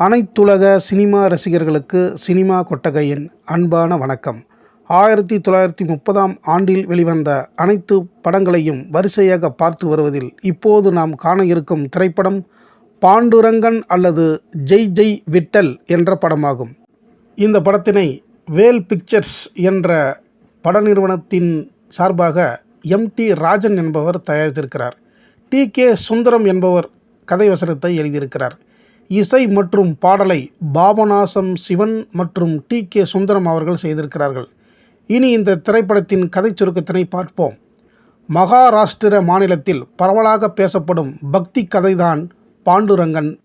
அனைத்துலக சினிமா ரசிகர்களுக்கு சினிமா கொட்டகையின் அன்பான வணக்கம். ஆயிரத்தி தொள்ளாயிரத்தி முப்பதாம் ஆண்டில் வெளிவந்த அனைத்து படங்களையும் வரிசையாக பார்த்து வருவதில் இப்போது நாம் காண இருக்கும் திரைப்படம் பாண்டுரங்கன் அல்லது ஜெய் ஜெய் விட்டல் என்ற படமாகும். இந்த படத்தினை வேல் பிக்சர்ஸ் என்ற பட நிறுவனத்தின் சார்பாக எம்டி ராஜன் என்பவர் தயாரித்திருக்கிறார். டி கே சுந்தரம் என்பவர் கதை வசனத்தை எழுதியிருக்கிறார். இசை மற்றும் பாடலை பாபநாசம் சிவன் மற்றும் டி கே சுந்தரம் அவர்கள் செய்திருக்கிறார்கள். இனி இந்த திரைப்படத்தின் கதை சுருக்கத்தினை பார்ப்போம். மகாராஷ்டிர மாநிலத்தில் பரவலாக பேசப்படும் பக்தி கதைதான் பாண்டுரங்கன்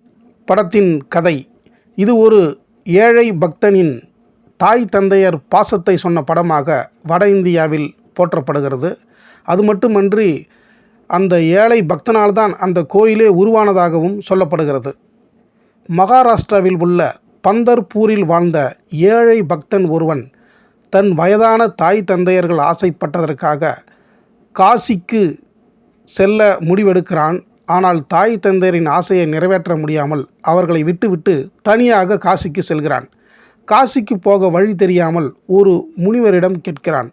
படத்தின் கதை. இது ஒரு ஏழை பக்தனின் தாய் தந்தையர் பாசத்தை சொன்ன படமாக வட இந்தியாவில் போற்றப்படுகிறது. அது மட்டுமன்றி அந்த ஏழை பக்தனால்தான் அந்த கோயிலே உருவானதாகவும் சொல்லப்படுகிறது. மகாராஷ்டிராவில் உள்ள பந்தர்பூரில் வாழ்ந்த ஏழை பக்தன் ஒருவன் தன் வயதான தாய் தந்தையர்கள் ஆசைப்பட்டதற்காக காசிக்கு செல்ல முடிவெடுக்கிறான். ஆனால் தாய் தந்தையரின் ஆசையை நிறைவேற்ற முடியாமல் அவர்களை விட்டுவிட்டு தனியாக காசிக்கு செல்கிறான். காசிக்கு போக வழி தெரியாமல் ஒரு முனிவரிடம் கேட்கிறான்.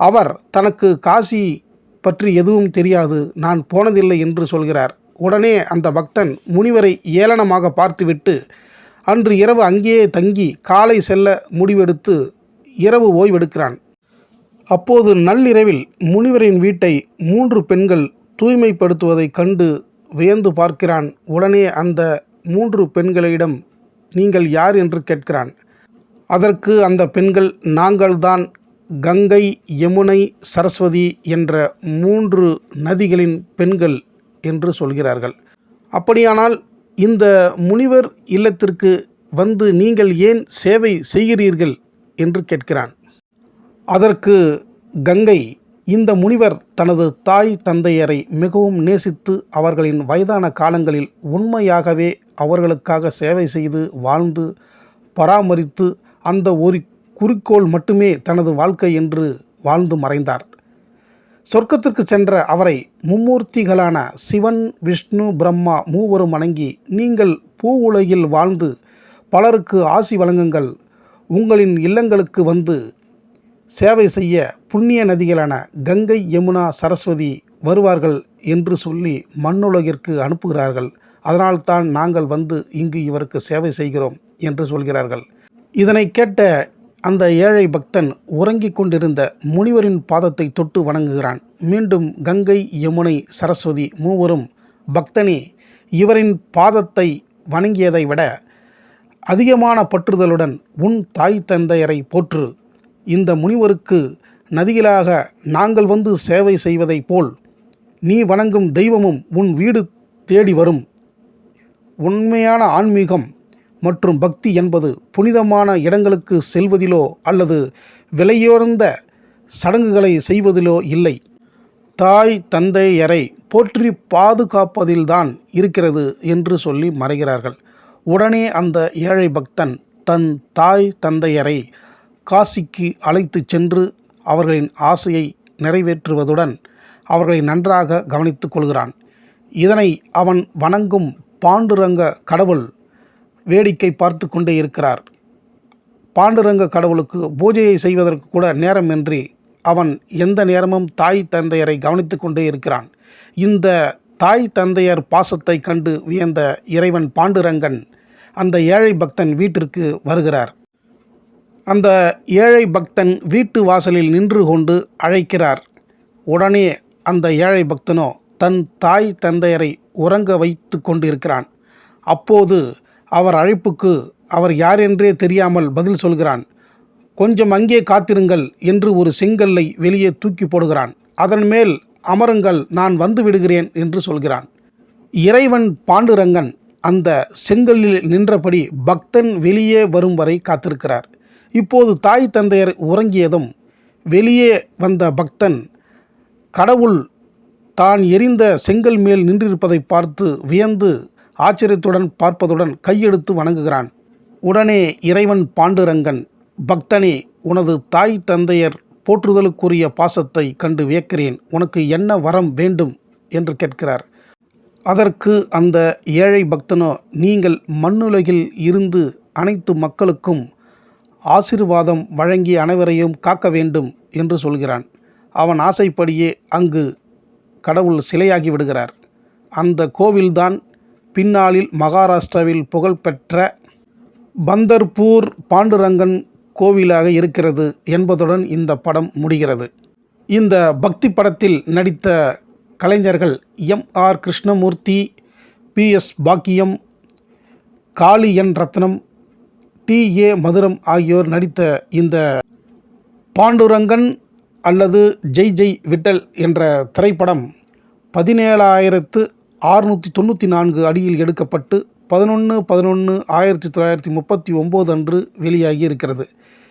அவர் தனக்கு காசி பற்றி எதுவும் தெரியாது. நான் போனதில்லை என்று சொல்கிறார். உடனே அந்த பக்தன் முனிவரை ஏளனமாக பார்த்துவிட்டு அன்று இரவு அங்கேயே தங்கி காலை செல்ல முடிவெடுத்து இரவு ஓய்வெடுக்கிறான். அப்போது நள்ளிரவில் முனிவரின் வீட்டை மூன்று பெண்கள் தூய்மைப்படுத்துவதைக் கண்டு வியந்து பார்க்கிறான். உடனே அந்த மூன்று பெண்களிடம் நீங்கள் யார் என்று கேட்கிறான். அதற்கு அந்த பெண்கள் நாங்கள்தான் கங்கை யமுனை சரஸ்வதி என்ற மூன்று நதிகளின் பெண்கள் என்று சொல்கிறார்கள். அப்படியானால் இந்த முனிவர் இல்லத்திற்கு வந்து நீங்கள் ஏன் சேவை செய்கிறீர்கள்? என்று கேட்கிறான். அதற்கு கங்கை இந்த முனிவர் தனது தாய் தந்தையரை மிகவும் நேசித்து அவர்களின் வயதான காலங்களில் உண்மையாகவே அவர்களுக்காக சேவை செய்து வாழ்ந்து பராமரித்து அந்த ஒரு குறிக்கோள் மட்டுமே தனது வாழ்க்கை என்று வாழ்ந்து மறைந்தார். சொர்க்கத்திற்கு சென்ற அவரை மும்மூர்த்திகளான சிவன் விஷ்ணு பிரம்மா மூவரும் வணங்கி நீங்கள் பூ உலகில் வாழ்ந்து பலருக்கு ஆசி வழங்குங்கள். உங்களின் இல்லங்களுக்கு வந்து சேவை செய்ய புண்ணிய நதிகளான கங்கை யமுனா சரஸ்வதி வருவார்கள் என்று சொல்லி மண்ணுலகிற்கு அனுப்புகிறார்கள். அதனால்தான் நாங்கள் வந்து இங்கு இவருக்கு சேவை செய்கிறோம் என்று சொல்கிறார்கள். இதனை கேட்ட அந்த ஏழை பக்தன் உறங்கிக் கொண்டிருந்த முனிவரின் பாதத்தை தொட்டு வணங்குகிறான். மீண்டும் கங்கை யமுனை சரஸ்வதி மூவரும் பக்தனே இவரின் பாதத்தை வணங்கியதை விட அதிகமான பற்றுதலுடன் உன் தாய் தந்தையரை போற்று. இந்த முனிவருக்கு நதிகளாக நாங்கள் வந்து சேவை செய்வதைப் போல் நீ வணங்கும் தெய்வமும் உன் வீடு தேடி வரும். உண்மையான ஆன்மீகம் மற்றும் பக்தி என்பது புனிதமான இடங்களுக்கு செல்வதிலோ அல்லது விலையுயர்ந்த சடங்குகளை செய்வதிலோ இல்லை. தாய் தந்தையரை போற்றி பாதுகாப்பதில்தான் இருக்கிறது என்று சொல்லி மறைகிறார்கள். உடனே அந்த ஏழை பக்தன் தன் தாய் தந்தையரை காசிக்கு அழைத்து சென்று அவர்களின் ஆசையை நிறைவேற்றுவதுடன் அவர்களை நன்றாக கவனித்துக் கொள்கிறான். இதனை அவன் வணங்கும் பாண்டுரங்க கடவுள் வேடிக்கை பார்த்து கொண்டே இருக்கிறார். பாண்டுரங்க கடவுளுக்கு பூஜையை செய்வதற்கு கூட நேரமின்றி அவன் எந்த நேரமும் தாய் தந்தையரை கவனித்து கொண்டே இருக்கிறான். இந்த தாய் தந்தையர் பாசத்தை கண்டு வியந்த இறைவன் பாண்டுரங்கன் அந்த ஏழை பக்தன் வீட்டிற்கு வருகிறார். அந்த ஏழை பக்தன் வீட்டு வாசலில் நின்று கொண்டு அழைக்கிறார். உடனே அந்த ஏழை பக்தனோ தன் தாய் தந்தையரை உறங்க வைத்து கொண்டிருக்கிறான். அப்போது அவர் அழைப்புக்கு அவர் யார் என்றே தெரியாமல் பதில் சொல்கிறான். கொஞ்சம் அங்கே காத்திருங்கள் என்று ஒரு செங்கல்லை வெளியே தூக்கி போடுகிறான். அதன் மேல் அமருங்கள் நான் வந்து விடுகிறேன் என்று சொல்கிறான். இறைவன் பாண்டுரங்கன் அந்த செங்கல்லில் நின்றபடி பக்தன் வெளியே வரும் வரை காத்திருக்கிறார். இப்போது தாய் தந்தையர் உறங்கியதும் வெளியே வந்த பக்தன் கடவுள் தான் எரிந்த செங்கல் மேல் நின்றிருப்பதை பார்த்து வியந்து ஆச்சரியத்துடன் பார்ப்பதுடன் கையெடுத்து வணங்குகிறான். உடனே இறைவன் பாண்டுரங்கன் பக்தனே உனது தாய் தந்தையர் போற்றுதலுக்குரிய பாசத்தை கண்டு வியக்கிறேன். உனக்கு என்ன வரம் வேண்டும்? என்று கேட்கிறார். அதற்கு அந்த ஏழை பக்தனோ நீங்கள் மண்ணுலகில் இருந்து அனைத்து மக்களுக்கும் ஆசீர்வாதம் வழங்கி அனைவரையும் காக்க வேண்டும் என்று சொல்கிறான். அவன் ஆசைப்படியே அங்கு கடவுள் சிலையாகி விடுகிறார். அந்த கோவில்தான் பின்னாளில் மகாராஷ்டிராவில் புகழ்பெற்ற பந்தர்பூர் பாண்டுரங்கன் கோவிலாக இருக்கிறது என்பதுடன் இந்த படம் முடிகிறது. இந்த பக்தி படத்தில் நடித்த கலைஞர்கள் M. R. Krishnamurthy P. S. பாக்கியம் காளி என். ரத்னம் டி. ஏ. மதுரம் ஆகியோர் நடித்த இந்த பாண்டுரங்கன் அல்லது ஜெய் ஜெய் விட்டல் என்ற திரைப்படம் பதினேழாயிரத்து ஆறுநூற்றி தொண்ணூற்றி நான்கு அடியில் எடுக்கப்பட்டு பதினொன்று பதினொன்று ஆயிரத்தி தொள்ளாயிரத்தி முப்பத்தி ஒம்பது அன்று வெளியாகி இருக்கிறது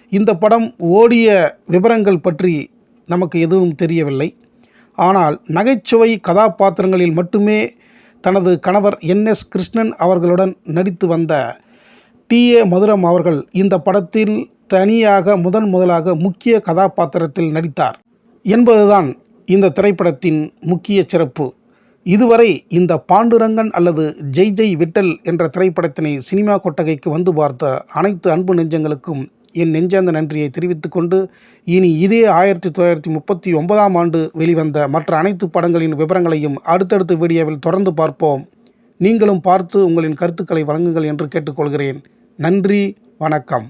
இந்த படம் ஓடிய விவரங்கள் பற்றி நமக்கு எதுவும் தெரியவில்லை. ஆனால் நகைச்சுவை கதாபாத்திரங்களில் மட்டுமே தனது கணவர் என். எஸ். கிருஷ்ணன் அவர்களுடன் நடித்து வந்த டி. ஏ. மதுரம் அவர்கள் இந்த படத்தில் தனியாக முதன் முதலாக முக்கிய கதாபாத்திரத்தில் நடித்தார் என்பதுதான் இந்த திரைப்படத்தின் முக்கிய சிறப்பு. இதுவரை இந்த பாண்டுரங்கன் அல்லது ஜெய் ஜெய் விட்டல் என்ற திரைப்படத்தினை சினிமா கொட்டகைக்கு வந்து பார்த்த அனைத்து அன்பு நெஞ்சங்களுக்கும் என் நெஞ்சார்ந்த நன்றியை தெரிவித்துக்கொண்டு இனி இதே ஆயிரத்தி தொள்ளாயிரத்தி முப்பத்தி ஒன்பதாம் ஆண்டு வெளிவந்த மற்ற அனைத்து படங்களின் விவரங்களையும் அடுத்தடுத்த வீடியோவில் தொடர்ந்து பார்ப்போம். நீங்களும் பார்த்து உங்களின் கருத்துக்களை வழங்குங்கள் என்று கேட்டுக்கொள்கிறேன். நன்றி வணக்கம்.